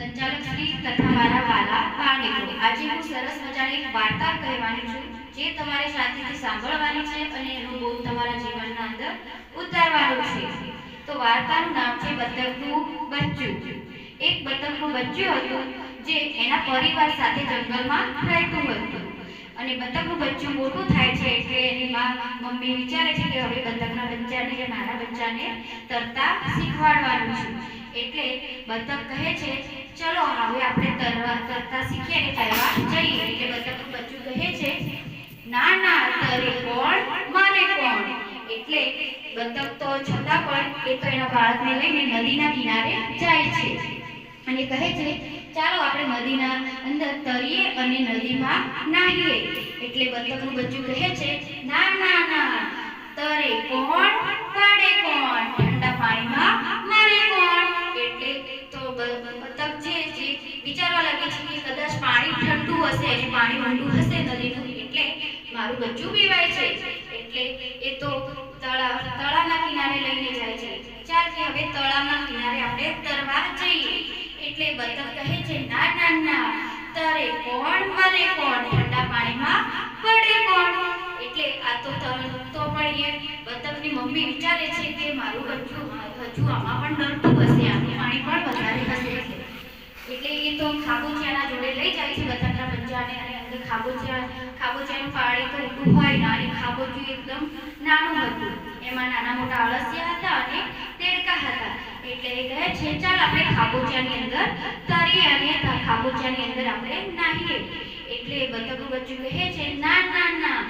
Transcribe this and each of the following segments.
સંચાલક શ્રી તથા મારા વાલા બાળમિત્રો આજે હું સરસ મજાની એક વાર્તા કહેવાની છું, જે તમારે શાંતિથી સાંભળવાની છે અને એનો બોધ તમારા જીવનના અંદર ઉતારવાનો છે. તો વાર્તાનું નામ છે બતકનું બચ્ચું. એક બતકનું બચ્ચું હતું, જે એના પરિવાર સાથે જંગલમાં રહેતું હતું. અને બતકનું બચ્ચું મોટું થાય છે એટલે એની માં મમ્મી વિચારે છે કે હવે બતકના બચ્ચાને કે મારા બચ્ચાને તરતા શીખવાડવાનું છે. એટલે બતક કહે છે ચલો, હવે આપણે તરવા તરતા શીખીએ અને તરવા જઈએ. એટલે બતકનું બચ્ચું કહે છે, ના ના, તરે કોણ, મારે કોણ? એટલે બતક તો છતાં પણ એ તો એના બાળકને લઈને નદીના કિનારે જાય છે. અને કહે છે, ચાલો, આપણે નદીના અંદર તરીએ અને નદીમાં નાહીએ. એટલે બતકનું બચ્ચું કહે છે, ના ના ના, તરે કોણ ઠંડુ હશે અને પાણી ઊંડું હશે નદીનું એટલે મારું બચ્ચું પીવાય છે. એટલે એ તો તળા, તળાના કિનારે લઈને જાય છે. ચાલથી હવે તળાના કિનારે આપણે તરવા જઈએ. એટલે બતક કહે છે, ના ના ના, તરે કોણ, મરે કોણ? ઠંડા પાણીમાં પડે કોણ? એટલે આ તો તો પણ એ બતકની મમ્મી વિચારે છે કે મારું બચ્ચું હજુ આમાં પણ ડરતું હશે, આનું પાણી પણ વધારે હશે. એટલે એ તો ખાબુચિયાના જોડે લઈ જાય છે બતકના. અને અંદર ખાબોચિયા ખાબોચિયાનું પાણી તો ઊંડું હોય ના, અને ખાબોચિયું એકદમ નાનું હતું. એમાં નાના મોટા અળસિયા હતા અને તેડકા હતા. એટલે એ કહે છે, ચાલ આપણે ખાબોચિયાની અંદર તરીએ અને ખાબોચિયાની અંદર આપણે નાહીએ. એટલે બતકનું બચ્ચું કહે છે, ના ના ના.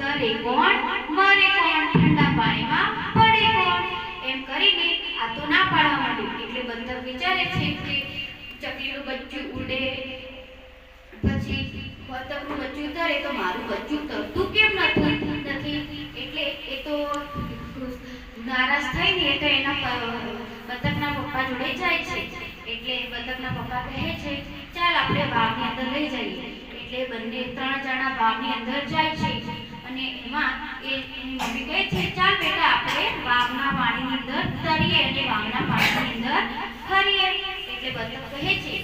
તરે કોણ? મરે કોણ? ઠંડા પાણીમાં પડે કોણ? એમ કરીને આ તો ના પાડવા માંડ્યું. એટલે બતક વિચારે છે કે ચકલીનું બચ્ચું ઉડે પછી બતકનું બચ્ચું તરે તો મારું બચ્ચું તરતું કેમ નથી? નથી. એટલે એ તો નારાજ થઈને એ તો એના બતકના પપ્પા જોડે જાય છે. એટલે બતકના પપ્પા કહે છે, ચાલ આપણે વાવની અંદર લઈ જઈએ. એટલે બંને ત્રણ જણા વાવની અંદર જાય છે. અને એમાં એ મમ્મી કહે છે, ચાલ બેટા, આપણે વાવના પાણીની અંદર તરીએ અને વાવના પાણીની અંદર ફરીએ. એટલે બતક કહે છે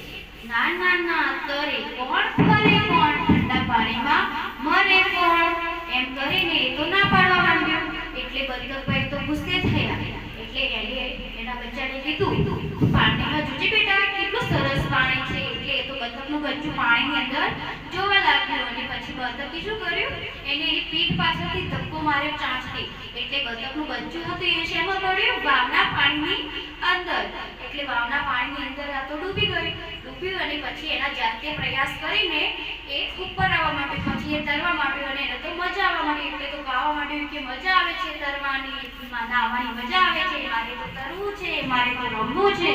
સરસ પાણી છે. એટલે એ તો બતકનું બચ્ચું પાણીની અંદર જોવા લાગ્યું અને પછી બતકે શું કર્યું? એને એ પીઠ પાછળથી ધક્કો માર્યો ચાંચથી. એટલે બતકનું બચ્ચું હતું એ શેમાં પડ્યું? વાવના પાણીની અંદર. એટલે વાવના પાણીની અંદર આ તો ડૂબી ગયું ડૂબ્યું અને પછી એના જાતે પ્રયાસ કરીને એ ઉપર આવવા માટે, પછી એ તરવા માંડ્યું અને એને તો મજા આવવા માંડી. એટલે તો ગાવા માંડ્યું કે મજા આવે છે તરવાની નાવાની મજા આવે છે, મારે તો તરવું છે, મારે તો રમવું છે.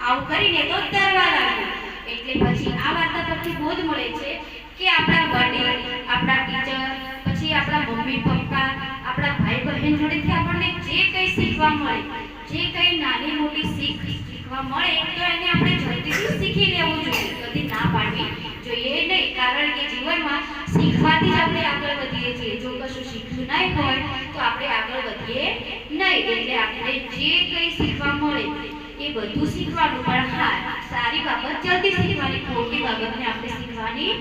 આવું કરીને તો તરવા લાગ્યો. એટલે પછી આ વાર્તા પરથી બોધ મળે છે કે આપણા વડીલ આપણા ટીચર, પછી આપણા મમ્મી, પપ્પા, આપણા ભાઈ બહેન જોડેથી આપણને જે કંઈ શીખવા મળે, જે કંઈ નાની મોટી શીખ મળે, તો એને આપણે જલ્દીથી શીખી લેવું જોઈએ. કદી ના પાડવી જોઈએ નહીં, કારણ કે જીવનમાં શીખવાથી જ આપણે આગળ વધીએ છીએ. જો કશું શીખ્યું નહીં હોય, તો આપણે આગળ વધીએ નહીં. એટલે આપણે જે કંઈ શીખવા મળે એ બધું શીખવાનું. પણ હા, સારી બાબત, જલ્દી શીખવાની. ખોટી બાબતને આપણે શીખવાની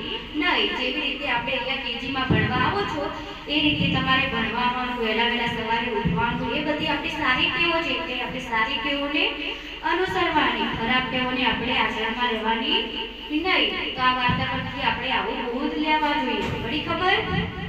નહીં. જેવી રીતે આપણે અહીંયા કેજીમાં ભણવા આવો છો, એ રીતે તમારે ભણવાનું વહેલા વહેલા સવારે ઉઠવાનું. એ બધી આપણી સારી ટેવો છે એટલે આપણે સારી ટેવોને અનુસરવાની. ખરાબ ટેવોને આપણે આચરણમાં રહેવાની નહીં. તો આ વાર્તા પરથી આપણે આવું બોધ લેવા જોઈએ પડી ખબર?